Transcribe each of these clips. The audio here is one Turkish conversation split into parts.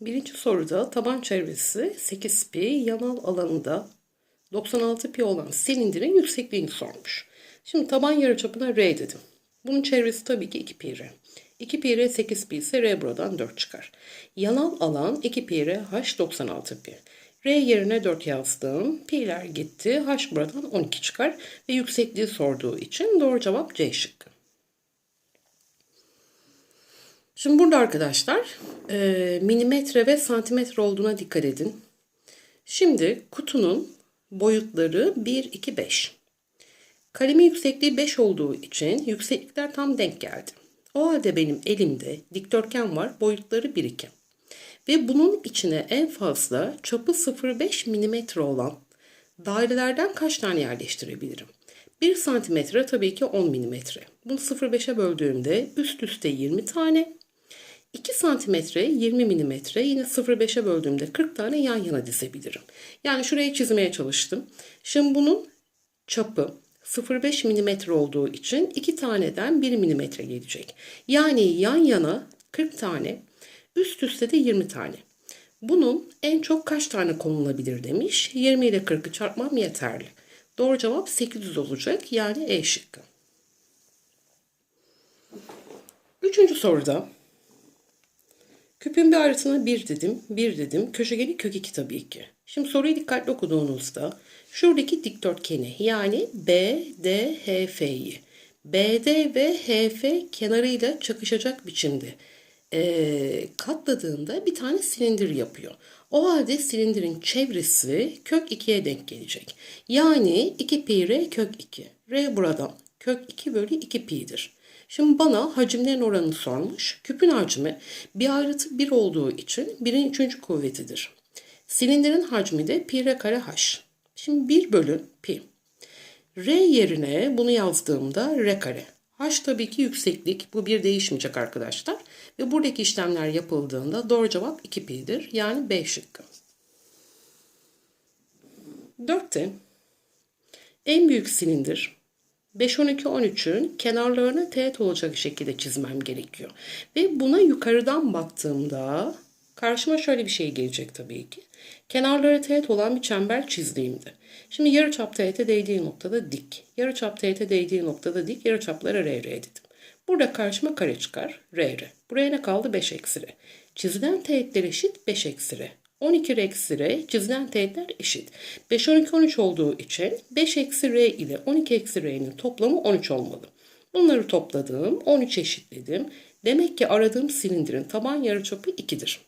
Birinci soruda taban çevresi 8 pi, yanal alanında 96 pi olan silindirin yüksekliğini sormuş. Şimdi taban yarıçapına r dedim. Bunun çevresi tabii ki 2 pi r. 2 pi r 8 pi ise r buradan 4 çıkar. Yanal alan 2 pi r h 96 pi. R yerine 4 yazdım. Pi'ler gitti. H buradan 12 çıkar. Ve yüksekliği sorduğu için doğru cevap C şıkkı. Şimdi burada arkadaşlar e, milimetre ve santimetre olduğuna dikkat edin. Şimdi kutunun boyutları 1, 2, 5. Kalemin yüksekliği 5 olduğu için yükseklikler tam denk geldi. O halde benim elimde dikdörtgen var boyutları 1, 2. Ve bunun içine en fazla çapı 0,5 milimetre olan dairelerden kaç tane yerleştirebilirim? 1 santimetre tabii ki 10 milimetre. Bunu 0,5'e böldüğümde üst üste 20 tane, 2 santimetre 20 milimetre yine 0,5'e böldüğümde 40 tane yan yana dizebilirim. Yani şurayı çizmeye çalıştım. Şimdi bunun çapı 0,5 milimetre olduğu için 2 taneden 1 milimetre gelecek. Yani yan yana 40 tane, üst üste de 20 tane. Bunun en çok kaç tane konulabilir demiş. 20 ile 40'ı çarpmam yeterli. Doğru cevap 800 olacak. Yani E şıkkı. Üçüncü soruda Küpün bir arasına 1 dedim, 1 dedim. Köşegeni kök 2 tabii ki. Şimdi soruyu dikkatli okuduğunuzda şuradaki dikdörtgeni yani BDHF'yi BD ve HF kenarıyla çakışacak biçimde e, katladığında bir tane silindir yapıyor. O halde silindirin çevresi kök 2'ye denk gelecek. Yani 2 pi r kök 2. R buradan kök 2 bölü 2 pi'dir. Şimdi bana hacimlerin oranını sormuş. Küpün hacmi bir ayrıtı 1 olduğu için 1'in 3. kuvvetidir. Silindirin hacmi de pi r kare h. Şimdi 1 bölü pi. R yerine bunu yazdığımda r kare. H tabii ki yükseklik. Bu bir değişmeyecek arkadaşlar. Ve buradaki işlemler yapıldığında doğru cevap 2 pi'dir. Yani B şıkkı. 4'te en büyük silindir 5, 12, 13'ün kenarlarını teğet olacak şekilde çizmem gerekiyor. Ve buna yukarıdan baktığımda karşıma şöyle bir şey gelecek tabii ki. Kenarları teğet olan bir çember çizdiğimde. Şimdi yarıçap teğete değdiği noktada dik. Yarıçap teğete değdiği noktada dik. Yarıçaplara r, r dedim. Burada karşıma kare çıkar. R, r. Buraya ne kaldı? 5 eksi r. Çizilen teğetler eşit 5 eksi r. 12 eksi r çizilen teğetler eşit. 5, 12, 13 olduğu için 5 eksi r ile 12 eksi r'nin toplamı 13 olmalı. Bunları topladım. 13 eşitledim. Demek ki aradığım silindirin taban yarıçapı 2'dir.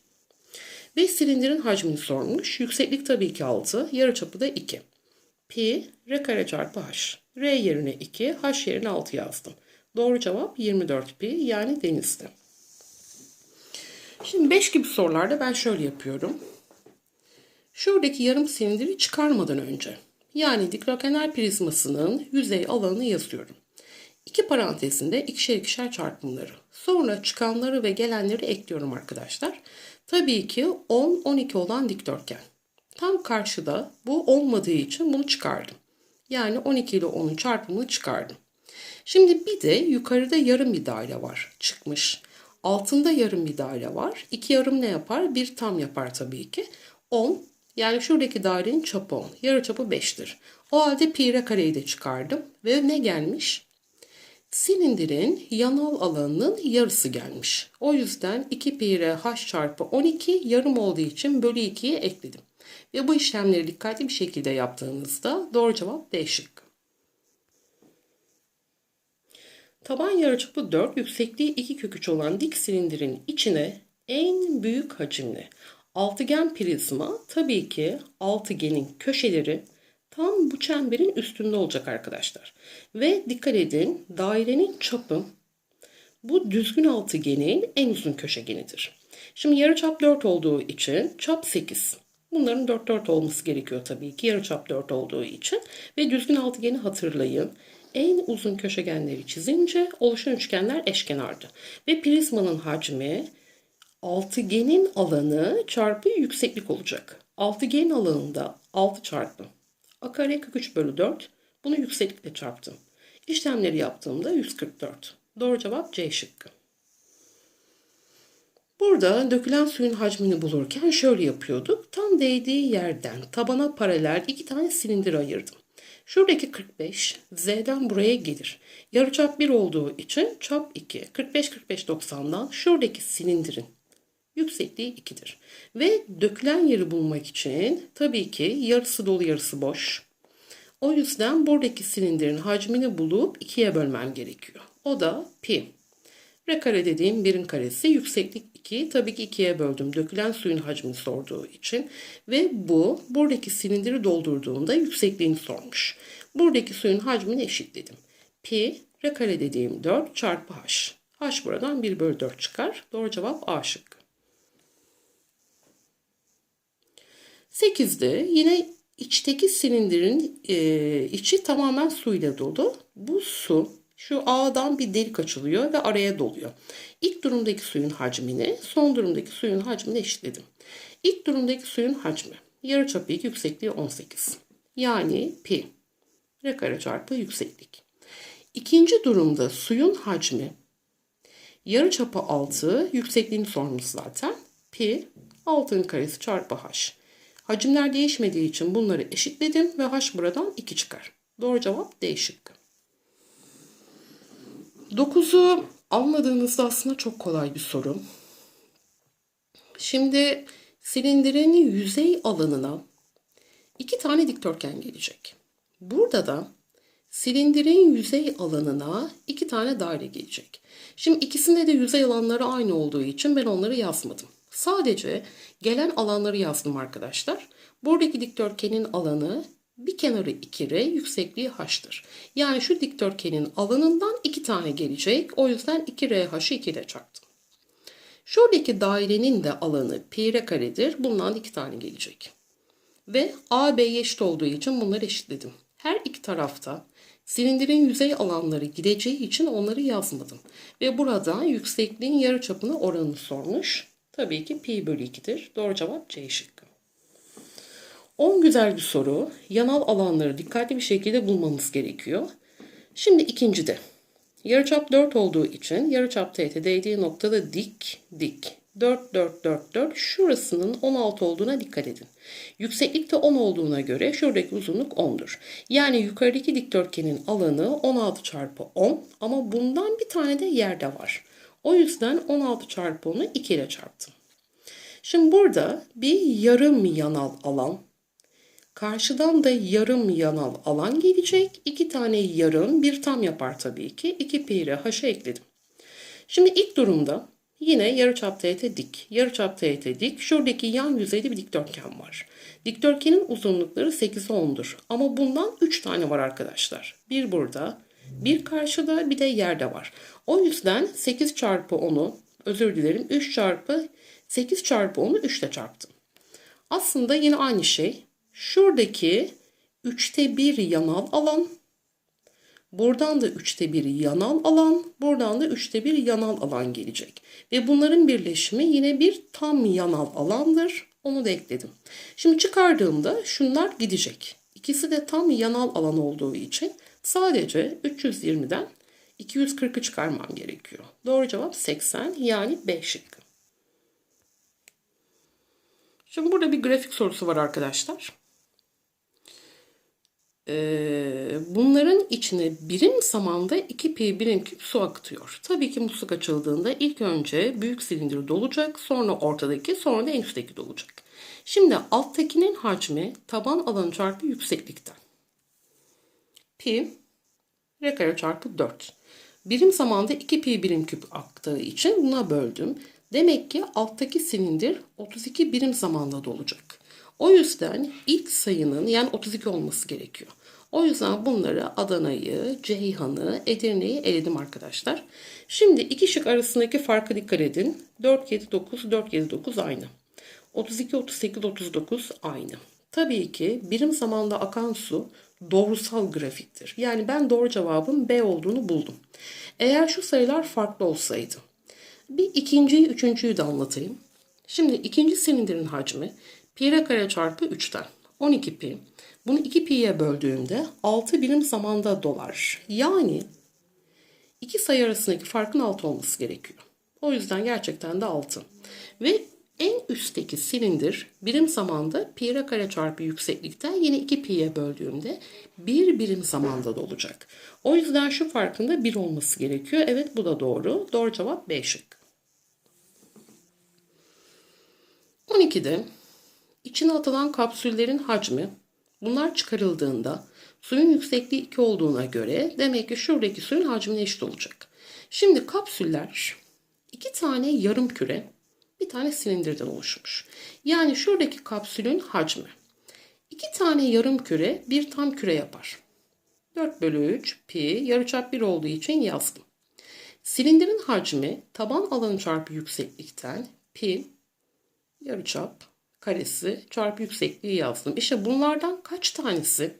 Ve silindirin hacmini sormuş. Yükseklik tabii ki 6. Yarıçapı da 2. Pi r kare çarpı h. R yerine 2, h yerine 6 yazdım. Doğru cevap 24 pi yani denizde. Şimdi 5 gibi sorularda ben şöyle yapıyorum. Şuradaki yarım silindiri çıkarmadan önce yani dikdörtgenler prizmasının yüzey alanını yazıyorum. İki parantezinde ikişer ikişer çarpımları. Sonra çıkanları ve gelenleri ekliyorum arkadaşlar. Tabii ki 10, 12 olan dikdörtgen. Tam karşıda bu olmadığı için bunu çıkardım. Yani 12 ile 10'un çarpımını çıkardım. Şimdi bir de yukarıda yarım bir daire var çıkmış. Altında yarım bir daire var. İki yarım ne yapar? Bir tam yapar tabii ki. 10 yani şuradaki dairenin çapı 10. Yarı çapı 5'tir. O halde pi r kareyi de çıkardım. Ve ne gelmiş? Silindirin yanal alanının yarısı gelmiş. O yüzden 2 pi r h çarpı 12 yarım olduğu için bölü 2'ye ekledim. Ve bu işlemleri dikkatli bir şekilde yaptığınızda doğru cevap D şıkkı. Taban yarıçapı 4, yüksekliği 2 kök 3 olan dik silindirin içine en büyük hacimli altıgen prizma tabii ki altıgenin köşeleri tam bu çemberin üstünde olacak arkadaşlar. Ve dikkat edin dairenin çapı bu düzgün altıgenin en uzun köşegenidir. Şimdi yarıçap 4 olduğu için çap 8. Bunların 4 4 olması gerekiyor tabii ki yarıçap 4 olduğu için. Ve düzgün altıgeni hatırlayın. En uzun köşegenleri çizince oluşan üçgenler eşkenardı. Ve prizmanın hacmi altıgenin alanı çarpı yükseklik olacak. Altıgenin alanında 6 çarpı a kare 43 bölü 4. Bunu yükseklikle çarptım. İşlemleri yaptığımda 144. Doğru cevap C şıkkı. Burada dökülen suyun hacmini bulurken şöyle yapıyorduk. Tam değdiği yerden tabana paralel iki tane silindir ayırdım. Şuradaki 45 Z'den buraya gelir. Yarıçap 1 olduğu için çap 2. 45 45 90'dan şuradaki silindirin yüksekliği 2'dir. Ve dökülen yeri bulmak için tabii ki yarısı dolu yarısı boş. O yüzden buradaki silindirin hacmini bulup 2'ye bölmem gerekiyor. O da pi. R kare dediğim birin karesi yükseklik 2. Tabii ki 2'ye böldüm. Dökülen suyun hacmini sorduğu için. Ve bu buradaki silindiri doldurduğunda yüksekliğini sormuş. Buradaki suyun hacmini eşitledim. Pi R kare dediğim 4 çarpı H. H buradan 1 bölü 4 çıkar. Doğru cevap A şıkkı. 8'de yine içteki silindirin e, içi tamamen suyla dolu. Bu su şu A'dan bir delik açılıyor ve araya doluyor. İlk durumdaki suyun hacmini son durumdaki suyun hacmini eşitledim. İlk durumdaki suyun hacmi yarıçapı 2 yüksekliği 18. Yani pi r kare çarpı yükseklik. İkinci durumda suyun hacmi yarıçapı 6 yüksekliğini sormuş zaten. Pi 6'nın karesi çarpı h. Hacimler değişmediği için bunları eşitledim ve h buradan 2 çıkar. Doğru cevap D şıkkı. 9'u anladığınızda aslında çok kolay bir soru. Şimdi silindirin yüzey alanına iki tane dikdörtgen gelecek. Burada da silindirin yüzey alanına iki tane daire gelecek. Şimdi ikisinde de yüzey alanları aynı olduğu için ben onları yazmadım. Sadece gelen alanları yazdım arkadaşlar. Buradaki dikdörtgenin alanı bir kenarı 2R, yüksekliği H'tır. Yani şu dikdörtgenin alanından iki tane gelecek. O yüzden 2RH'ı 2 ile çarptım. Şuradaki dairenin de alanı pi r karedir. Bundan iki tane gelecek. Ve AB eşit olduğu için bunları eşitledim. Her iki tarafta silindirin yüzey alanları gideceği için onları yazmadım. Ve burada yüksekliğin yarıçapına oranını sormuş. Tabii ki pi bölü 2'dir. Doğru cevap C şıkkı. 10 güzel bir soru. Yanal alanları dikkatli bir şekilde bulmamız gerekiyor. Şimdi ikincide. Yarıçap 4 olduğu için yarıçap teğete değdiği noktada dik, dik. 4, 4, 4, 4. Şurasının 16 olduğuna dikkat edin. Yükseklik de 10 olduğuna göre şuradaki uzunluk 10'dur. Yani yukarıdaki dikdörtgenin alanı 16 çarpı 10 ama bundan bir tane de yerde var. O yüzden 16 çarpı 10'u 2 ile çarptım. Şimdi burada bir yarım yanal alan Karşıdan da yarım yanal alan gelecek. İki tane yarım bir tam yapar tabii ki. 2 pi ile h'a ekledim. Şimdi ilk durumda yine yarıçap teğete dik. Yarıçap teğete dik. Şuradaki yan yüzeyde bir dikdörtgen var. Dikdörtgenin uzunlukları 8 10'dur. Ama bundan 3 tane var arkadaşlar. Bir burada, bir karşıda, bir de yerde var. O yüzden 8 çarpı 10'u, özür dilerim 3 çarpı 8 çarpı 10'u 3 ile çarptım. Aslında yine aynı şey. Şuradaki üçte bir yanal alan. Buradan da üçte bir yanal alan. Buradan da üçte bir yanal alan gelecek. Ve bunların birleşimi yine bir tam yanal alandır. Onu da ekledim. Şimdi çıkardığımda şunlar gidecek. İkisi de tam yanal alan olduğu için sadece 320'den 240'ı çıkarmam gerekiyor. Doğru cevap 80 yani B şıkkı. Şimdi burada bir grafik sorusu var arkadaşlar. Ee, bunların içine birim zamanda 2 pi birim küp su akıtıyor. Tabii ki musluk açıldığında ilk önce büyük silindir dolacak, sonra ortadaki, sonra da en üstteki dolacak. Şimdi alttakinin hacmi taban alanı çarpı yükseklikten. Pi r kare çarpı 4. Birim zamanda 2 pi birim küp aktığı için buna böldüm. Demek ki alttaki silindir 32 birim zamanda dolacak. O yüzden ilk sayının yani 32 olması gerekiyor. O yüzden bunları Adana'yı, Ceyhan'ı, Edirne'yi eledim arkadaşlar. Şimdi iki şık arasındaki farkı dikkat edin. 4, 7, 9, 4, 7, 9 aynı. 32, 38, 39 aynı. Tabii ki birim zamanda akan su doğrusal grafiktir. Yani ben doğru cevabın B olduğunu buldum. Eğer şu sayılar farklı olsaydı. Bir ikinciyi, üçüncüyü de anlatayım. Şimdi ikinci silindirin hacmi pi kare çarpı 3'ten 12 pi. Bunu 2 pi'ye böldüğümde 6 birim zamanda dolar. Yani iki sayı arasındaki farkın 6 olması gerekiyor. O yüzden gerçekten de 6. Ve en üstteki silindir birim zamanda pi r kare çarpı yükseklikten yine 2 pi'ye böldüğümde bir birim zamanda da olacak. O yüzden şu farkında 1 olması gerekiyor. Evet bu da doğru. Doğru cevap B şıkkı. 12'de içine atılan kapsüllerin hacmi bunlar çıkarıldığında suyun yüksekliği 2 olduğuna göre demek ki şuradaki suyun hacmine eşit olacak. Şimdi kapsüller iki tane yarım küre bir tane silindirden oluşmuş. Yani şuradaki kapsülün hacmi iki tane yarım küre bir tam küre yapar. 4 bölü 3 pi yarıçap 1 olduğu için yazdım. Silindirin hacmi taban alanı çarpı yükseklikten pi yarıçap karesi çarpı yüksekliği yazdım. İşte bunlardan kaç tanesi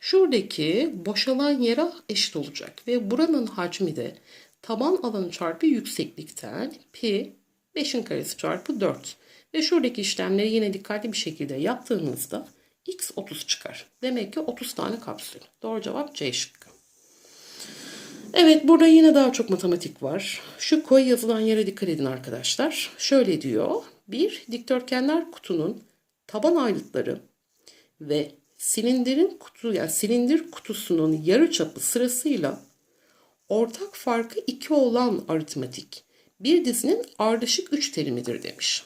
şuradaki boşalan yere eşit olacak. Ve buranın hacmi de taban alanı çarpı yükseklikten pi 5'in karesi çarpı 4. Ve şuradaki işlemleri yine dikkatli bir şekilde yaptığınızda x 30 çıkar. Demek ki 30 tane kapsül. Doğru cevap C şıkkı. Evet burada yine daha çok matematik var. Şu koy yazılan yere dikkat edin arkadaşlar. Şöyle diyor. Bir dikdörtgenler kutunun taban ayrıtları ve silindirin kutu yani silindir kutusunun yarı çapı sırasıyla ortak farkı 2 olan aritmetik bir dizinin ardışık 3 terimidir demiş.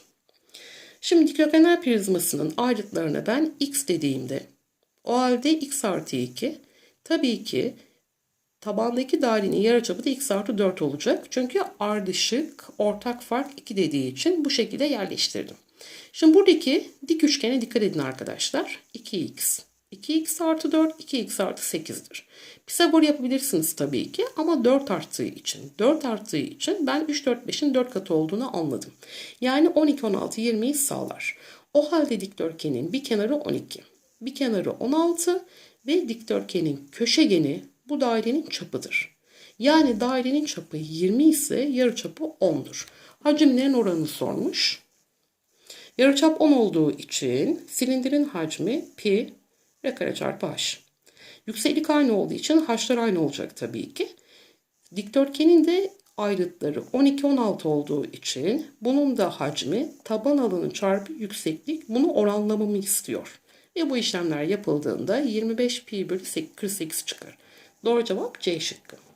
Şimdi dikdörtgenler prizmasının ayrıtlarına ben x dediğimde o halde x artı 2 tabii ki tabandaki dairenin yarıçapı da x artı 4 olacak. Çünkü ardışık ortak fark 2 dediği için bu şekilde yerleştirdim. Şimdi buradaki dik üçgene dikkat edin arkadaşlar. 2x. 2x artı 4, 2x artı 8'dir. Pisagor yapabilirsiniz tabii ki ama 4 arttığı için, 4 arttığı için ben 3, 4, 5'in 4 katı olduğunu anladım. Yani 12, 16, 20'yi sağlar. O halde dikdörtgenin bir kenarı 12, bir kenarı 16 ve dikdörtgenin köşegeni bu dairenin çapıdır. Yani dairenin çapı 20 ise yarıçapı 10'dur. Hacimlerin oranını sormuş. Yarıçap 10 olduğu için silindirin hacmi pi r kare çarpı h. Yükseklik aynı olduğu için h'lar aynı olacak tabii ki. Dikdörtgenin de ayrıtları 12-16 olduğu için bunun da hacmi taban alanı çarpı yükseklik bunu oranlamamı istiyor. Ve bu işlemler yapıldığında 25 pi bölü 48 çıkar. Doğru cevap C şıkkı.